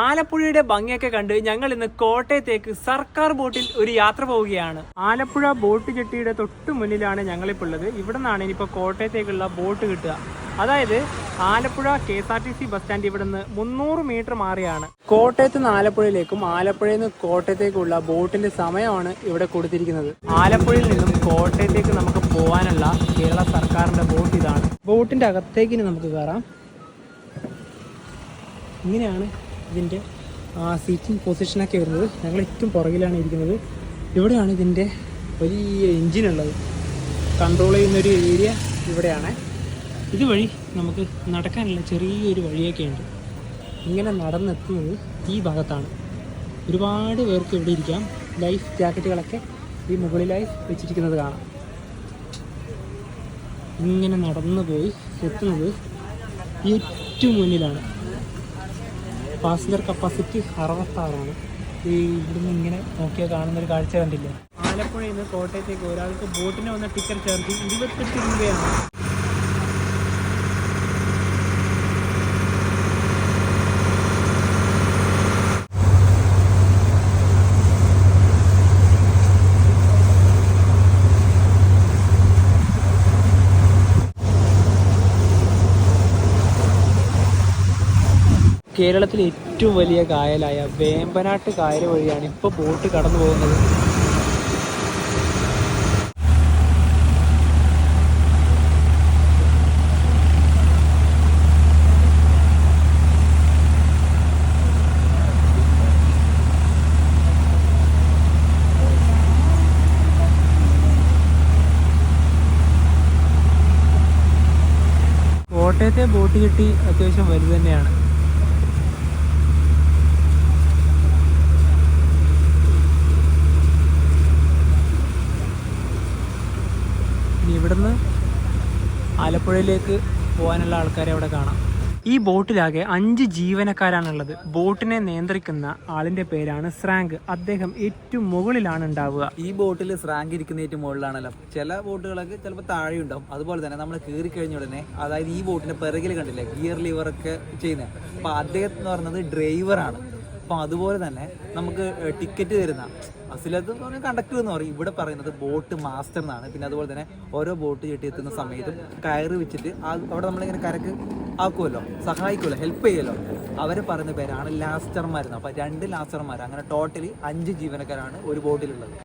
ആലപ്പുഴയുടെ ഭംഗിയൊക്കെ കണ്ട് ഞങ്ങൾ ഇന്ന് കോട്ടയത്തേക്ക് സർക്കാർ ബോട്ടിൽ ഒരു യാത്ര പോവുകയാണ്. ആലപ്പുഴ ബോട്ട് ജെട്ടിയുടെ തൊട്ട് മുന്നിലാണ് ഞങ്ങളിപ്പോൾ ഉള്ളത്. ഇവിടെ നിന്നാണ് ഇനിയിപ്പോൾ കോട്ടയത്തേക്കുള്ള ബോട്ട് കിട്ടുക. അതായത് Alappuzha K S R T C bus stand ഇവിടെ നിന്ന് മുന്നൂറ് മീറ്റർ മാറിയാണ്. കോട്ടയത്ത് നിന്ന് ആലപ്പുഴയിലേക്കും ആലപ്പുഴയിൽ നിന്ന് കോട്ടയത്തേക്കുള്ള ബോട്ടിന്റെ സമയമാണ് ഇവിടെ കൊടുത്തിരിക്കുന്നത്. ആലപ്പുഴയിൽ നിന്നും കോട്ടയത്തേക്ക് നമുക്ക് പോകാനുള്ള കേരള സർക്കാരിന്റെ ബോട്ട് ഇതാണ്. ബോട്ടിന്റെ അകത്തേക്ക് ഇനി നമുക്ക് കയറാം. ഇങ്ങനെയാണ് ഇതിന്റെ സീറ്റിംഗ് പൊസിഷനൊക്കെ വരുന്നത് ഞങ്ങൾ ഏറ്റവും പുറകിലാണ് ഇരിക്കുന്നത്. ഇവിടെയാണ് ഇതിന്റെ വലിയ എൻജിൻ ഉള്ളത്. കൺട്രോൾ ചെയ്യുന്നൊരു ഏരിയ ഇവിടെയാണ്. ഇതുവഴി നമുക്ക് നടക്കാനുള്ള ചെറിയൊരു വഴിയൊക്കെ ഉണ്ട്. ഇങ്ങനെ നടന്നെത്തുന്നത് ഈ ഭാഗത്താണ്. ഒരുപാട് പേർക്ക് ഇവിടെ ഇരിക്കാം. ലൈഫ് ജാക്കറ്റുകളൊക്കെ ഈ മുകളിലായി വെച്ചിരിക്കുന്നത് കാണാം. ഇങ്ങനെ നടന്നു പോയി എത്തുന്നത് ഏറ്റവും മുന്നിലാണ്. പാസഞ്ചർ കപ്പാസിറ്റി അറുപത്താറാണ്. ഈ ഇവിടുന്ന് ഇങ്ങനെ നോക്കിയാൽ കാണുന്ന ഒരു കാഴ്ച കണ്ടില്ല? ആലപ്പുഴയിൽ നിന്ന് കോട്ടയത്തേക്ക് ഒരാൾക്ക് ബോട്ടിന് വന്ന ടിക്കറ്റ് ചാർജ് ഇരുപത്തെട്ട് രൂപയാണ്. കേരളത്തിലെ ഏറ്റവും വലിയ കായലായ വേമ്പനാട്ട് കായൽ വഴിയാണ് ഇപ്പോൾ ബോട്ട് കടന്നു പോകുന്നത്. കോട്ടയത്തെ ബോട്ട് കിട്ടി അത്യാവശ്യം വലുത് തന്നെയാണ്. ഇനി ഇവിടുന്ന് ആലപ്പുഴയിലേക്ക് പോകാനുള്ള ആൾക്കാരെ അവിടെ കാണാം. ഈ ബോട്ടിലാകെ അഞ്ച് ജീവനക്കാരാണുള്ളത്. ബോട്ടിനെ നിയന്ത്രിക്കുന്ന ആളിന്റെ പേരാണ് സ്രാങ്ക്. അദ്ദേഹം ഏറ്റവും മുകളിലാണ് ഉണ്ടാവുക. ഈ ബോട്ടിൽ സ്രാങ്ക് ഇരിക്കുന്ന ഏറ്റവും മുകളിലാണല്ലോ. ചില ബോട്ടുകളൊക്കെ ചിലപ്പോൾ താഴെ ഉണ്ടാവും അതുപോലെ തന്നെ നമ്മൾ കയറി കഴിഞ്ഞ ഉടനെ അതായത് ഈ ബോട്ടിന്റെ പിറകിൽ കണ്ടില്ലേ ഗിയർ ലിവർ ഒക്കെ ചെയ്യുന്നത് അപ്പൊ അദ്ദേഹം എന്ന് പറയുന്നത് ഡ്രൈവറാണ്. അപ്പോൾ അതുപോലെ തന്നെ നമുക്ക് ടിക്കറ്റ് തരുന്ന അസിലത്ത് എന്ന് പറഞ്ഞാൽ കണ്ടക്ടർ എന്ന് പറയും. ഇവിടെ പറയുന്നത് ബോട്ട് മാസ്റ്റർ എന്നാണ്. പിന്നെ അതുപോലെ തന്നെ ഓരോ ബോട്ട് ചെട്ടി എത്തുന്ന സമയത്തും കയറ് വെച്ചിട്ട് അവിടെ നമ്മളിങ്ങനെ കരക്ക് ആക്കുമല്ലോ സഹായിക്കുമല്ലോ ഹെൽപ്പ് ചെയ്യുമല്ലോ അവർ പറയുന്ന പേരാണ് ലാസ്റ്റർമാരെന്ന് അപ്പോൾ രണ്ട് ലാസ്റ്റർമാർ അങ്ങനെ ടോട്ടലി അഞ്ച് ജീവനക്കാരാണ് ഒരു ബോട്ടിലുള്ളത്